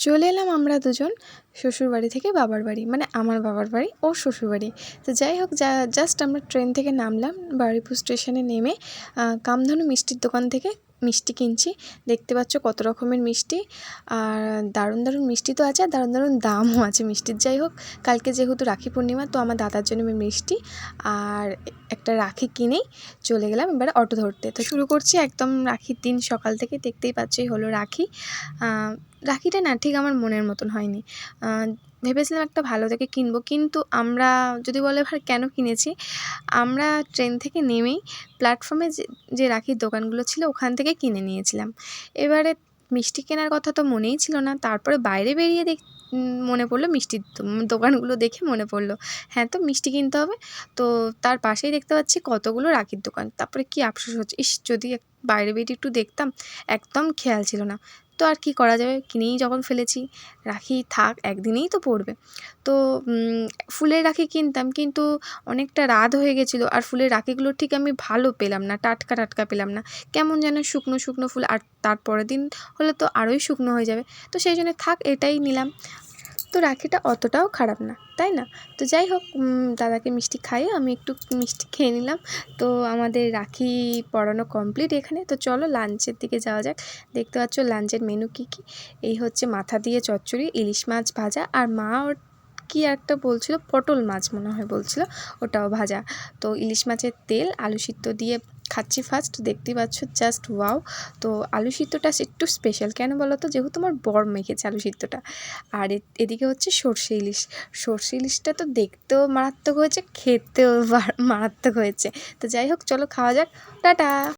চলে এলাম আমরা দুজন শ্বশুরবাড়ি থেকে বাবার বাড়ি মানে আমার বাবার বাড়ি ও শ্বশুরবাড়ি তো যাই হোক, যা জাস্ট আমরা ট্রেন থেকে নামলাম বারুইপুর স্টেশনে নেমে কামধনু মিষ্টির দোকান থেকে মিষ্টি কিনছি। দেখতে পাচ্ছ কত রকমের মিষ্টি। আর দারুণ দারুণ মিষ্টি তো আছে, আর দারুণ দারুণ দামও আছে মিষ্টির। যাই হোক, কালকে যেহেতু রাখি পূর্ণিমা, তো আমার দাদার জন্য আমি মিষ্টি আর একটা রাখি কিনেই চলে গেলাম এবারে অটো ধরতে। তো শুরু করছি একদম রাখির দিন সকাল থেকে, দেখতেই পাচ্ছি হলো রাখি। রাখিটা না ঠিক আমার মনের মতন হয়নি। ভেবেছিলাম একটা ভালো থেকে কিনবো। কিন্তু আমরা যদি বলে এবার কেন কিনেছি, আমরা ট্রেন থেকে নেমেই প্ল্যাটফর্মে যে যে রাখির দোকানগুলো ছিল ওখান থেকে কিনে নিয়েছিলাম। এবারে মিষ্টি কেনার কথা তো মনেই ছিল না। তারপরে বাইরে বেরিয়ে দেখ মনে পড়ল মিষ্টির দোকানগুলো দেখে মনে পড়ল। হ্যাঁ তো মিষ্টি কিনতে হবে। তো তার পাশেই দেখতে পাচ্ছি কতগুলো রাখির দোকান। তারপরে কি আফসোস হচ্ছে। ইস, যদি বাইরে বেরিয়ে একটু দেখতাম, একদম খেয়াল ছিল না। তো আর কি করা যাবে? কিনেই যখন ফেলেছি। রাখি থাক, একদিনেই তো পড়বে। তো ফুলের রাখি কিনতাম, কিন্তু অনেকটা রাত হয়ে গেছিল আর ফুলের রাখিগুলো ঠিক আমি ভালো পেলাম না, টাটকা টাটকা পেলাম না। কেমন যেন শুকনো শুকনো ফুল, আর তারপরের দিন হলে তো আরোই শুকনো হয়ে যাবে। তো সেই জন্য থাক, এটাই নিলাম। তো রাখিটা অতটাও খারাপ না, তাই না? তো যাই হোক দাদাকে মিষ্টি খাইয়ে আমি একটু মিষ্টি খেয়ে নিলাম। তো আমাদের রাখি পড়ানো কমপ্লিট এখানে। তো চলো লাঞ্চের দিকে যাওয়া যাক। দেখতে পাচ্ছ লাঞ্চের মেনু কী কী? এই হচ্ছে মাথা দিয়ে চচ্চড়ি, ইলিশ মাছ ভাজা, আর মা ওর কী একটা বলছিল, পটল মাছ মনে হয় বলছিল, ওটাও ভাজা। তো ইলিশ মাছের তেল, আলু সিদ্ধ দিয়ে খাচ্ছি ফার্স্ট দেখতেই পাচ্ছ জাস্ট ওয়াও তো আলু সিদ্ধটা একটু স্পেশাল কেন বলো তো যেহেতু আমার বর মেখেছে আলু সিদ্ধটা। আর এদিকে হচ্ছে সর্ষে ইলিশ। সর্ষে ইলিশটা তো দেখতেও মারাত্মক হয়েছে, খেতেও মারাত্মক হয়েছে। তো যাই হোক, চলো খাওয়া যাক। টাটা!